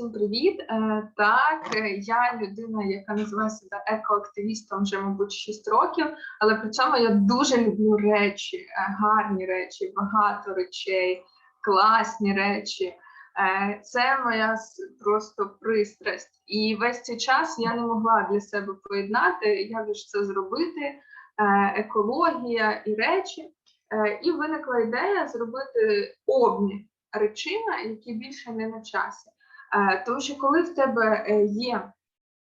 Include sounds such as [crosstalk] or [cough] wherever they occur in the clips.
Всім привіт! Е, Так, е, я людина, яка називає себе екоактивістом вже, мабуть, 6 років, але при цьому я дуже люблю речі, е, гарні речі, багато речей, класні речі. Це моя просто пристрасть. І весь цей час я не могла для себе поєднати, як ж це зробити, екологія і речі. І виникла ідея зробити обмін речима, які більше не на часі. Е, Тому що коли в тебе е, є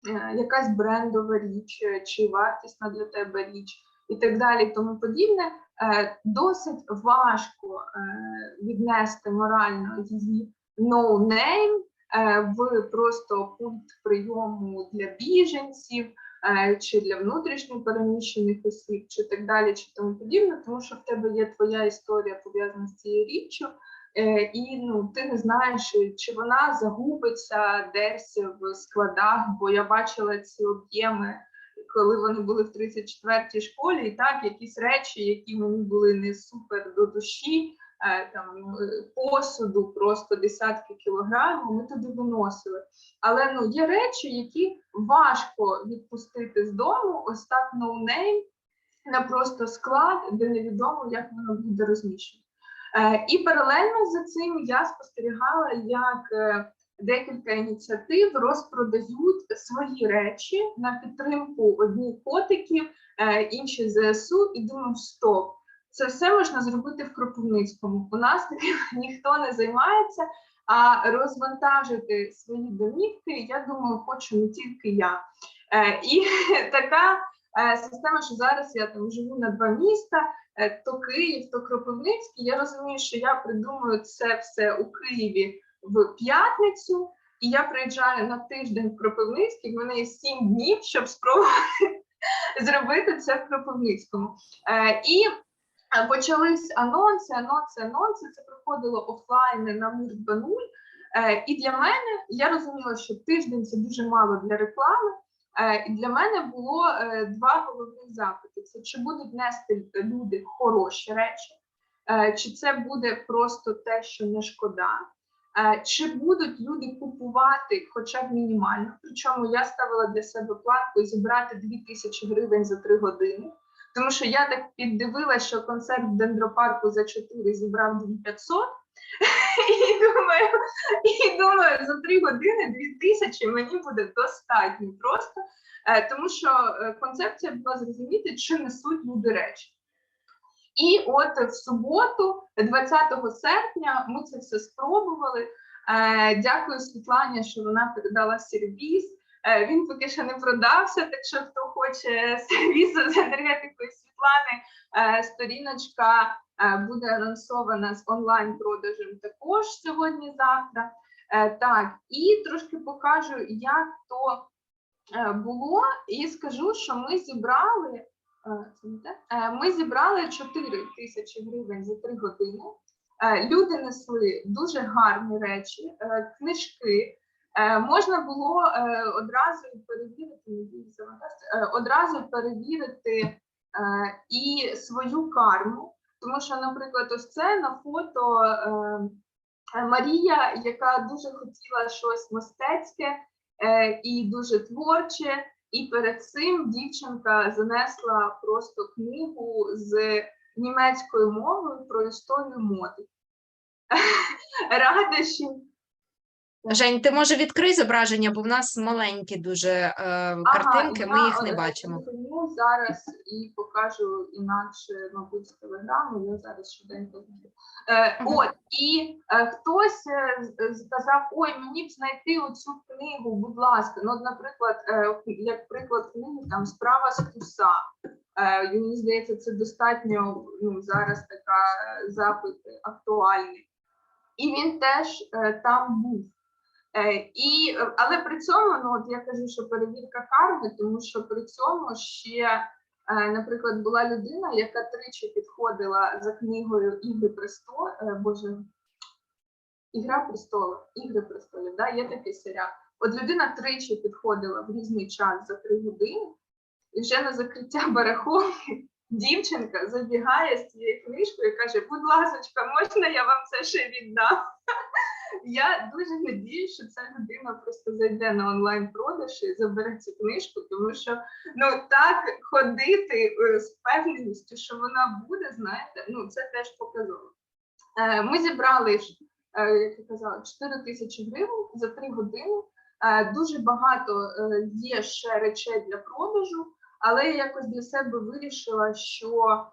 е, якась брендова річ чи вартісна для тебе річ і так далі, тому подібне, досить важко віднести морально її е, в просто пункт прийому для біженців чи для внутрішньо переміщених осіб, чи так далі, чи тому подібне, тому що в тебе є твоя історія пов'язана з цією річчю. Е, і ну ти не знаєш, чи вона загубиться десь в складах, бо я бачила ці об'єми, коли вони були в 34-й школі, і так якісь речі, які мені були не супер до душі, е, там е, посуду, просто десятки кілограмів, ми туди виносили. Але ну є речі, які важко відпустити з дому, ось так no на просто склад, де невідомо, як воно буде розміщено. Е, І паралельно за цим я спостерігала, як е, декілька ініціатив розпродають свої речі на підтримку одні котиків, е, інші ЗСУ, і думаю, стоп. Це все можна зробити в Кропивницькому. У нас таким [laughs] ніхто не займається, а розвантажити свої домівки, я думаю, хочу не тільки я. І [laughs] така система, що зараз я там живу на два міста е, то Київ, то Кропивницький. Я розумію, що я придумую це все у Києві в п'ятницю, і я приїжджаю на тиждень в Кропивницький. В мене є сім днів, щоб спробувати [laughs] зробити це в Кропивницькому. Е, І е, почались анонси, анонси, анонси. Це проходило офлайн на Мир 2.0. Е, І для мене я розуміла, що тиждень це дуже мало для реклами. Е, для мене було е, два головних запити: це чи будуть нести люди хороші речі, е, чи це буде просто те, що не шкода, чи будуть люди купувати хоча б мінімально. Причому я ставила для себе планку зібрати 2000 гривень за 3 години. Тому що я так піддивилася, що концерт в дендропарку за 4 зібрав 2500. І думаю, і думаю, за 3 години 2000 мені буде достатньо просто. Е, тому що е, концепція була зрозуміти, чи несуть люди речі. І от в суботу, 20 серпня, ми це все спробували. Е, Дякую Світлані, що вона передала сервіс. Він поки що не продався, так що хто хоче [laughs] сервіс з енергетикою Світлани, сторіночка буде анонсована з онлайн-продажем також сьогодні-завтра. Е, Так, і трошки покажу, як то е, було, і скажу, що ми зібрали. е, е, Ми зібрали 4 тисячі гривень за 3 години. Е, Люди несли дуже гарні речі, е, книжки. Е, Можна було е, одразу перевірити, е, одразу перевірити е, і свою карму. Тому що, наприклад, ось це на фото е, е, Марія, яка дуже хотіла щось мистецьке е, і дуже творче. І перед цим дівчинка занесла просто книгу з німецькою мовою про історію моди. [laughs] Радощів. Жень, ти може відкрий зображення, бо в нас маленькі дуже е, картинки, ми я їх не бачимо. зупиню зараз і покажу інакше, мабуть, з телеграму. Я зараз швиденько знайду. Е. От і е, хтось е, сказав: ой, мені б знайти оцю книгу, будь ласка. Ну, наприклад, е, як приклад книги, там справа з Туса. Е, мені здається, це достатньо ну, зараз така е, запит актуальний. І він теж е, там був. Е, і, але при цьому, ну от я кажу, що перевірка карми, тому що при цьому ще, е, наприклад, була людина, яка тричі підходила за книгою Ігри престол, е, Боже, Ігра престолів, Ігри престолів, да, є такий серіал. От людина тричі підходила в різний час за три години, і вже на закриття барахолки дівчинка забігає з цією книжкою і каже: будь ласка, можна я вам це ще віддам? Я дуже надію, що ця людина просто зайде на онлайн продаж і забере цю книжку, тому що ну так ходити е, з впевненістю, що вона буде, знаєте, ну це теж показово. Е, Ми зібрали е, як я казала, 4 тисячі гривень за 3 години. Дуже багато є ще речей для продажу, але я якось для себе вирішила, що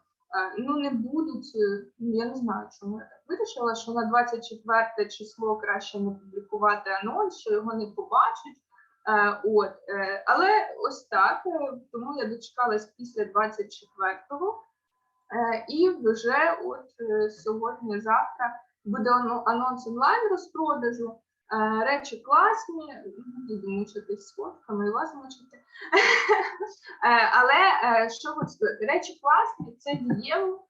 ну не будуть, я не знаю, чому я так вирішила, що на 24 число краще не публікувати анонс, що його не побачать. Е, От, е, але ось так, е, тому я дочекалась після 24-го. Е, І вже от сьогодні-завтра буде анонс онлайн розпродажу. Речі класні, буду мучитись з і вас мучити. [laughs] Але що речі класні, це дієво,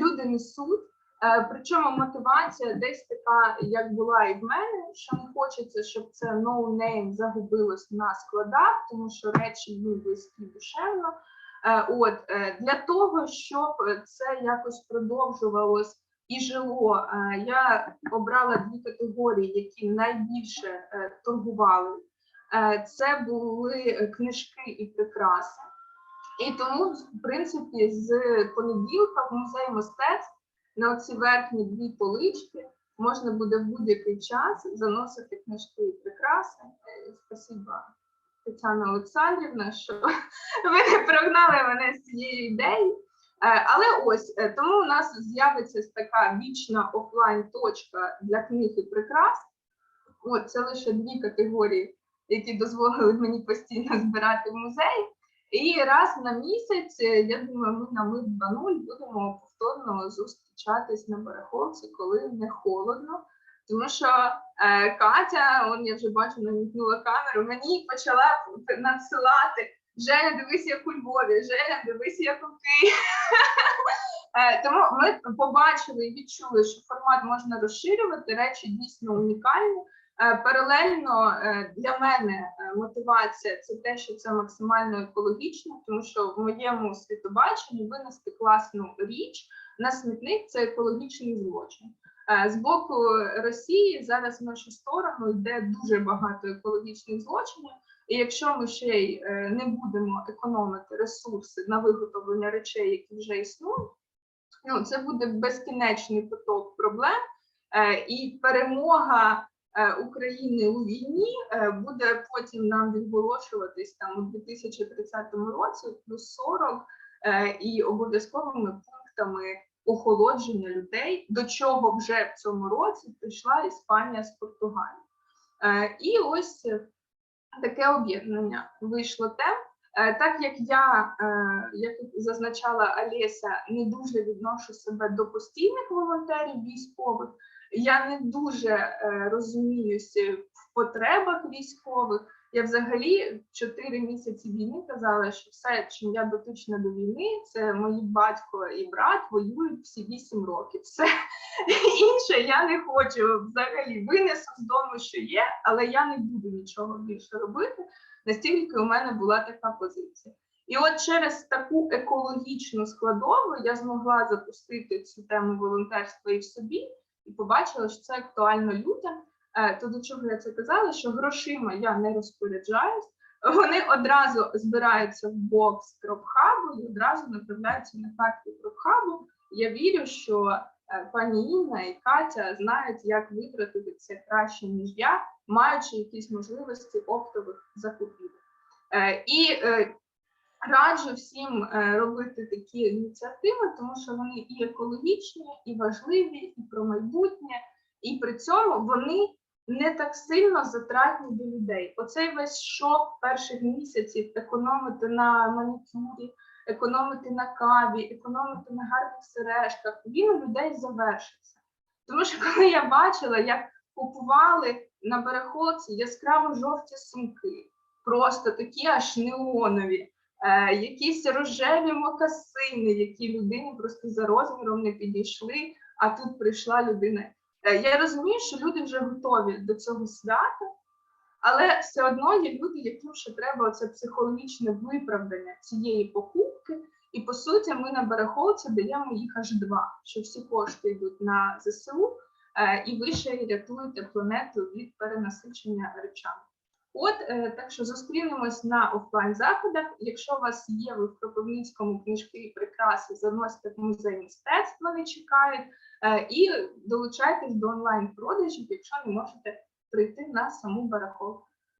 люди несуть. Е, Причому мотивація десь така, як була і в мене, що не хочеться, щоб це no-name загубилось на складах, тому що речі їм близькі душевно. Е, От е, для того, щоб це якось продовжувалось і жило, я обрала дві категорії, які найбільше торгували. Це були книжки і прикраси. І тому, в принципі, з понеділка в музей мистецтв на ці верхні дві полички можна буде в будь-який час заносити книжки і прикраси. Спасибо, Тетяна Олександрівна, що [laughs] ви не прогнали мене з цією ідеєю. Е, Але ось е, тому у нас з'явиться така вічна офлайн точка для книг і прикрас. От це лише дві категорії, які дозволили мені постійно збирати в музеї. І раз на місяць, е, я думаю, ми на мир 2.0 будемо повторно зустрічатись на барахолці, коли не холодно. Тому що е, Катя, он я вже бачу, намікнула камеру, мені почала надсилати Женя, дивись, як у Львові, Женя, дивись, як у Києві. [laughs] Е, Тому ми побачили і відчули, що формат можна розширювати, речі дійсно унікальні. Е, Паралельно е, для мене е, мотивація це те, що це максимально екологічно, тому що в моєму світобаченні винести класну річ на смітник це екологічний злочин. З боку Росії зараз в нашу сторону йде дуже багато екологічних злочинів. І якщо ми ще й не будемо економити ресурси на виготовлення речей, які вже існують, ну це буде безкінечний поток проблем, і перемога України у війні е, буде потім нам відголошуватись там у 2030 році, плюс 40, е, і обов'язковими пунктами охолодження людей, до чого вже в цьому році прийшла Іспанія з Португалії. Е, І ось е, таке об'єднання вийшло те. Е, Так як я, е, як зазначала Олеся, не дуже відношу себе до постійних волонтерів військових, я не дуже е, розуміюся в потребах військових. Я взагалі 4 місяці війни казала, що все, чим я дотична до війни, це мої батько і брат воюють всі 8 років. Все [laughs] інше я не хочу взагалі винесу з дому, що є, але я не буду нічого більше робити. Настільки у мене була така позиція. І от через таку екологічну складову я змогла запустити цю тему волонтерства і в собі, і побачила, що це актуально людям. Е, То до чого я це казала, що грошима я не розпоряджаюсь, вони одразу збираються в бокс Кропхабу і одразу направляються на карту Кропхабу. Я вірю, що е, пані Інна і Катя знають, як витратити це краще, ніж я, маючи якісь можливості оптових закупівель. І е, раджу всім е, робити такі ініціативи, тому що вони і екологічні, і важливі, і про майбутнє, і при цьому вони не так сильно затратні до людей. Оцей весь шок перших місяців економити на манікюрі, економити на каві, економити на гарних сережках, він у людей завершиться. Тому що [laughs] коли я бачила, як купували на барахолці яскраво жовті сумки, просто такі аж неонові, якісь рожеві мокасини, які людині просто за розміром не підійшли, а тут прийшла людина. Е, Я розумію, що люди вже готові до цього свята, але все одно є люди, яким ще треба це психологічне виправдання цієї покупки. І по суті, ми на барахолці даємо їх аж два, що всі кошти йдуть на ЗСУ. е, і ви ще рятуєте планету від перенасичення речами. От е, так що зустрінемось на офлайн заходах. Якщо у вас є ви в Кропивницькому книжки і прикраси, заносите в музей мистецтв, вони чекають, е, і долучайтесь до онлайн продажів, якщо не можете прийти на саму барахолку.